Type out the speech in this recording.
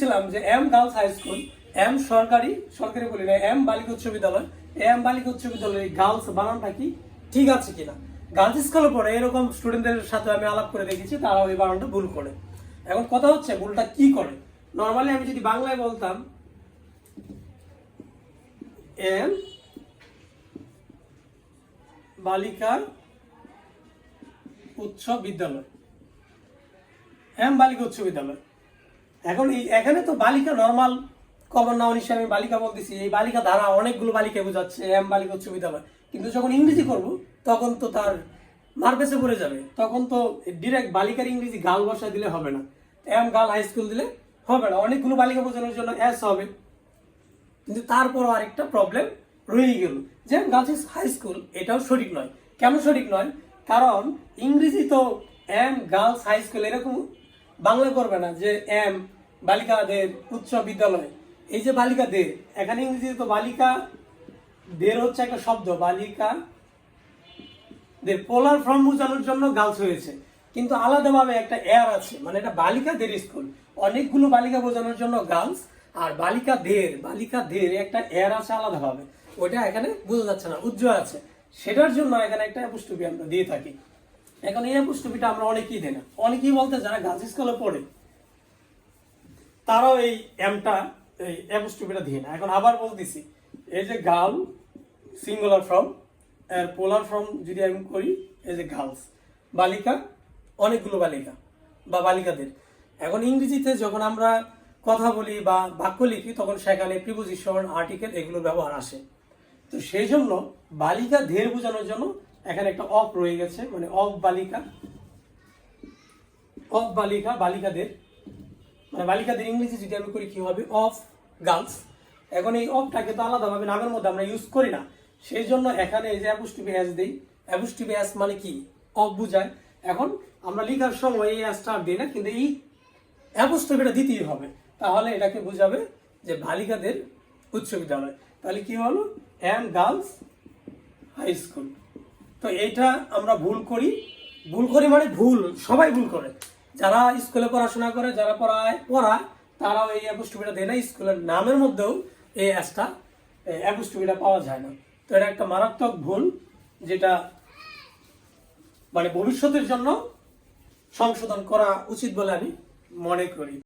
ছিলাম যে M girls high school, M সরকারি সরকারি বলি না, এম বালিকা উচ্চ বিদ্যালয়। এম বালিকা উচ্চ বিদ্যালয় গার্লস বানানটা কি ঠিক আছে কিনা? গার্লস স্কুলে পড়ে এরকম স্টুডেন্টদের সাথে আমি আলাপ করে দেখেছি তারা ওই বানানটা ভুল করে। এখন কথা হচ্ছে ভুলটা কি করে? নর্মালি আমি যদি বাংলায় বলতাম, এম বালিকা উচ্চ বিদ্যালয়। এম বালিকা উচ্চ বিদ্যালয়। এখন এখানে তো বালিকা নর্মাল কমন নাউন হিসেবে আমি বালিকা বলতেছি। এই বালিকা ধারা অনেকগুলো বালিকা বোঝাচ্ছে, এম বালিকা উচ্চ বিদ্যালয়। কিন্তু যখন ইংরেজি করব, তখন তো তার মারপেসে পড়ে যাবে। তখন তো ডিরেক্ট বালিকার ইংরেজি গাল বসা দিলে হবে না। এম গার্ল হাই স্কুল দিলে হবে না। অনেকগুলো বালিকা বোঝানোর জন্য এস হবে। কিন্তু তারপরও আরেকটা প্রবলেম রয়ে গেল। যে গার্লস হাই স্কুল এটাও সঠিক নয়। কেন সঠিক নয়? কারণ ইংরেজি তো এম গার্লস হাই স্কুল এরকম বাংলা করবে না যে এম, বালিকাদের উচ্চ বিদ্যালয়। এই যে বালিকাদের, এখানে ইংরেজিতে তো বালিকা দের হচ্ছে একটা শব্দ বালিকা দের পোলার ফর্ম বোঝানোর জন্য গার্লস হয়েছে। কিন্তু আলাদাভাবে একটা এয়ার আছে মানে এটা বালিকাদের স্কুল অনেকগুলো বালিকা বোঝানোর জন্য গার্লস আর বালিকা দের বালিকা দের একটা এয়ার আছে আলাদাভাবে। ওইটা এখানে বোঝা যাচ্ছে না, উজ্জ্বল আছে। সেটার জন্য এখানে একটা অ্যাপুস্টপি আমরা দিয়ে থাকি। এখন এই অ্যাপুস্টপিটা আমরা অনেকেই দেই না। অনেকেই বলতে যারা গার্লস স্কুলে পড়ে। তারাও এই এমটা এই অ্যাপোস্ট্রফিটা দিয়ে না এখন আবার বলতেছি, এই যে গার্ল, সিঙ্গুলার ফর্ম এর পোলার ফর্ম যদি আমি করি, এই যে গার্লস, বালিকা, অনেকগুলো বালিকা, বা বালিকাদের। এখন ইংরেজিতে যখন আমরা কথা বলি বা বাক্য লিখি, তখন সেখানে প্রিপোজিশন আর্টিকেল এগুলোর ব্যবহার আসে। তো সেই জন্য বালিকা ধের বোঝানোর জন্য এখানে একটা অফ রয়ে গেছে মানে অফ বালিকা। অফ বালিকা, বালিকাদের। মানে বালিকাদের ইংরেজি যদি আমি করি, কি হবে? Of girls. এখন এই অফটাকে তো আলাদাভাবে নামের মধ্যে আমরা ইউজ করি না। সেই জন্য এখানে এই যে অ্যাপুস্টিভি অ্যাস দিই অ্যাপুস্টিভি অ্যাস মানে কি? অফ বুঝায়। এখন আমরা লেখার সময় এই অ্যাসটা আর দিই না, কিন্তু এই অ্যাপুস্টিভিটা দিতেই হবে। তাহলে এটাকে বুঝাবে যে বালিকাদের উচ্চ বিদ্যালয়। তাহলে কি হলো? এম গার্লস হাই স্কুল তো এইটা আমরা ভুল করি। ভুল করি মানে ভুল, সবাই ভুল করে। যারা স্কুলে পড়াশোনা করে, যারা পড়ায় পড়ায়, তারাও এই অ্যাপোস্টপিটা দেয় না স্কুলের নামের মধ্যেও এই অ্যাসটা অ্যাপোস্টপিটা পাওয়া যায় না। তো এটা একটা মারাত্মক ভুল, যেটা মানে ভবিষ্যতের জন্য সংশোধন করা উচিত বলে আমি মনে করি।